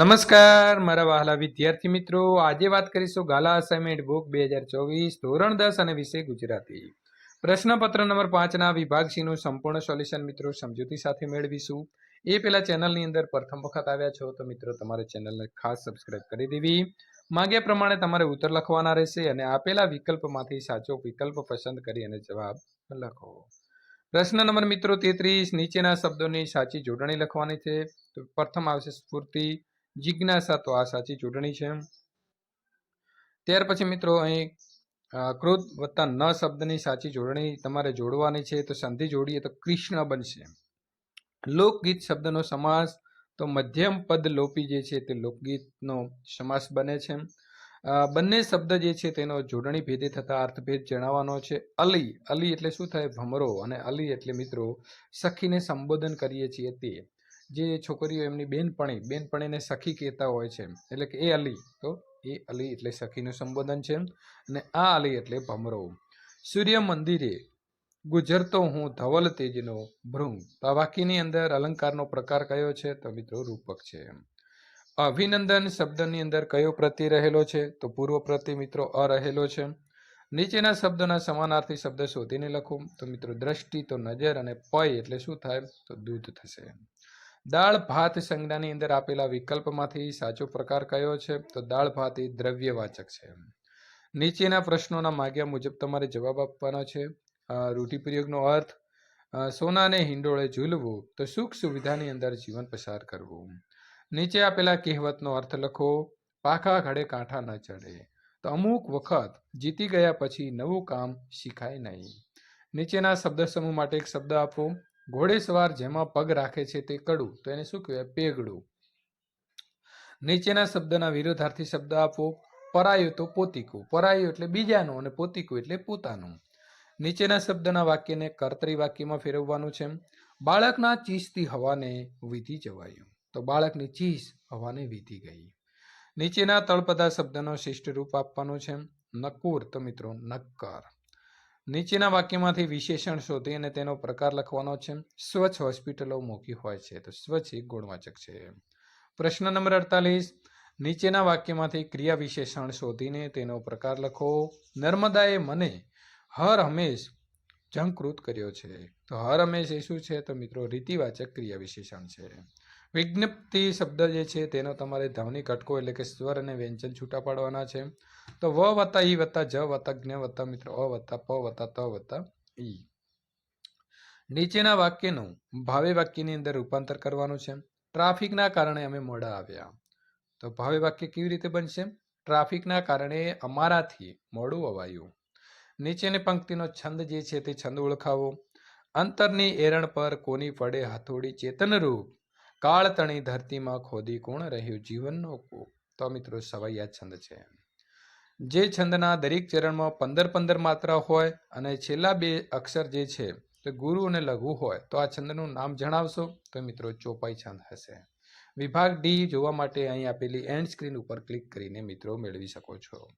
નમસ્કાર, મારા વહાલા વિદ્યાર્થી મિત્રો. આજે વાત કરીશું ગાલા અસાઇનમેન્ટ બુક બે હજાર ચોવીસ ધોરણ દસ અને વિષય ગુજરાતી. પ્રશ્નપત્ર નંબર પાંચના વિભાગ સીનું સંપૂર્ણ સોલ્યુશન મિત્રો સમજૂતી સાથે મેળવીશું. એ પહેલાં ચેનલની અંદર પ્રથમ વખત આવ્યા છો તો મિત્રો તમારે ચેનલને ખાસ સબસ્ક્રાઇબ કરી દેવી. માગ્યા પ્રમાણે તમારે ઉત્તર લખવાના રહેશે અને આપેલા વિકલ્પમાંથી સાચો વિકલ્પ પસંદ કરી અને જવાબ લખો. પ્રશ્ન નંબર મિત્રો તેત્રીસ, નીચેના શબ્દોની સાચી જોડણી લખવાની છે. તો પ્રથમ આવશે સ્ફૂર્તિ. જિજ્ઞાસા તો આ સાચી જોડણી છે ત્યાર પછી મિત્રો અહીં ક્રોધ વત્તા ન શબ્દની સાચી જોડણી તમારે જોડવાની છે, તો સંધિ જોડીએ તો કૃષ્ણ બનશે લોકગીત શબ્દનો સમાસ તો મધ્યમ પદ લોપી જે છે તે લોકગીતનો સમાસ બને છે બંને શબ્દ જે છે તેનો જોડણી ભેદે થતા અર્થભેદ જણાવવાનો છે. અલી અલી એટલે શું થાય? ભમરો. અને અલી એટલે મિત્રો, સખીને સંબોધન કરીએ છીએ તે. જે છોકરીઓ એમની બેનપણી, બેનપણીને સખી કહેતા હોય છે એટલે કે એ અલી. તો એ અલી એટલે સખીનું સંબોધન છે અને આ અલી એટલે ભમરો. સૂર્ય મંદિરે ગુજરતો હું ધવલ તેજનો ભૃંગ. તો અંદર અલંકારનો પ્રકાર કયો છે તો મિત્રો રૂપક છે અભિનંદન શબ્દની અંદર કયો પ્રતિ રહેલો છે તો પૂર્વ પ્રતિ મિત્રો અ રહેલો છે નીચેના શબ્દોના સમાનાર્થી શબ્દ શોધીને લખો. તો મિત્રો દ્રષ્ટિ તો નજર અને પય એટલે શું થાય તો દૂધ થશે દાળ ભાત સંજ્ઞાની અંદર આપેલા વિકલ્પમાંથી સાચો પ્રકાર કયો છે? તો દાળ ભાત એ દ્રવ્યવાચક છે. નીચેના પ્રશ્નોના માગ્યા મુજબ તમારે જવાબ આપવાનો છે. રૂઢિપ્રયોગનો અર્થ સોનાને હિંડોળે ઝૂલવું, તો સુખ સુવિધાની અંદર જીવન પસાર કરવું. નીચે આપેલા કહેવતનો અર્થ લખો, પાખા ઘડે કાંઠા ન ચડે, તો અમુક વખત જીતી ગયા પછી નવું કામ શીખાય નહીં. નીચેના શબ્દ સમૂહ માટે એક શબ્દ આપો ઘોડેસવાર જેમાં પગ રાખે છે તે કડું, તો એને શું કહેવાય? પેગડું. નીચેના શબ્દના વિરોધાર્થી શબ્દ આપો, પરાયું તો પોતીકું. પરાયું એટલે બીજાનું અને પોતીકું એટલે પોતાનું. નીચેના શબ્દના વાક્યને કર્તરી વાક્યમાં ફેરવવાનું છે બાળકના ચીસથી હવાને વીધી જવાયું. તો બાળકની ચીસ હવાને વીધી ગઈ. નીચેના તળપદા શબ્દનો શિષ્ટ રૂપ આપવાનું છે નકુર તો મિત્રો નક્કર. નીચેના વાક્યમાંથી વિશેષણ શોધી અને તેનો પ્રકાર લખવાનો છે. સ્વચ્છ હોસ્પિટલો મૂકી હોય છે. તો સ્વચ્છ એક ગુણવાચક છે. પ્રશ્ન નંબર અડતાલીસ. નીચેના વાક્યમાંથી ક્રિયા વિશેષણ શોધીને તેનો પ્રકાર લખો. નર્મદાએ મને હર હંમેશ જંકૃત કર્યો છે. તો હર હંમેશ એ શું છે? તો મિત્રો, રીતિવાચક ક્રિયા વિશેષણ છે. વિજ્ઞપ્તિ શબ્દ જે છે તેનો તમારે ધ્વનિ ઘટકો એટલે કે સ્વર અને વ્યંજન છૂટા પાડવાના છે. તો વ વત્તા ઈ વત્તા જ વત્તા જ્ઞ વત્તા મિત્રો, અ વત્તા પ વત્તા ત વત્તા ઈ. નીચેના વાક્યનું ભાવે વાક્યની અંદર રૂપાંતર કરવાનું છે. ટ્રાફિકના કારણે અમે મોડા આવ્યા. તો ભાવે વાક્ય કેવી રીતે બનશે? ટ્રાફિકના કારણે અમારાથી મોડું અવાયું. નીચેની પંક્તિનો છંદ જે છે તે છંદ ઓળખાવો. અંતરની એરણ પર કોની પડે હાથોડી ચેતનરૂપ કાળ તણી ધરતીમાં ખોદી કોણ રહ્યું જીવનનો કૂપ? તો મિત્રો સવૈયા છંદ છે. જે છંદના દરેક ચરણમાં પંદર પંદર માત્રા હોય અને છેલ્લા બે અક્ષર જે છે તે ગુરુ અને લઘુ હોય, તો આ છંદનું નામ જણાવશો? તો મિત્રો ચોપાઈ છંદ હશે. વિભાગ ડી જોવા માટે અહીં આપેલી એન્ડ સ્ક્રીન ઉપર ક્લિક કરીને મિત્રો મેળવી શકો છો.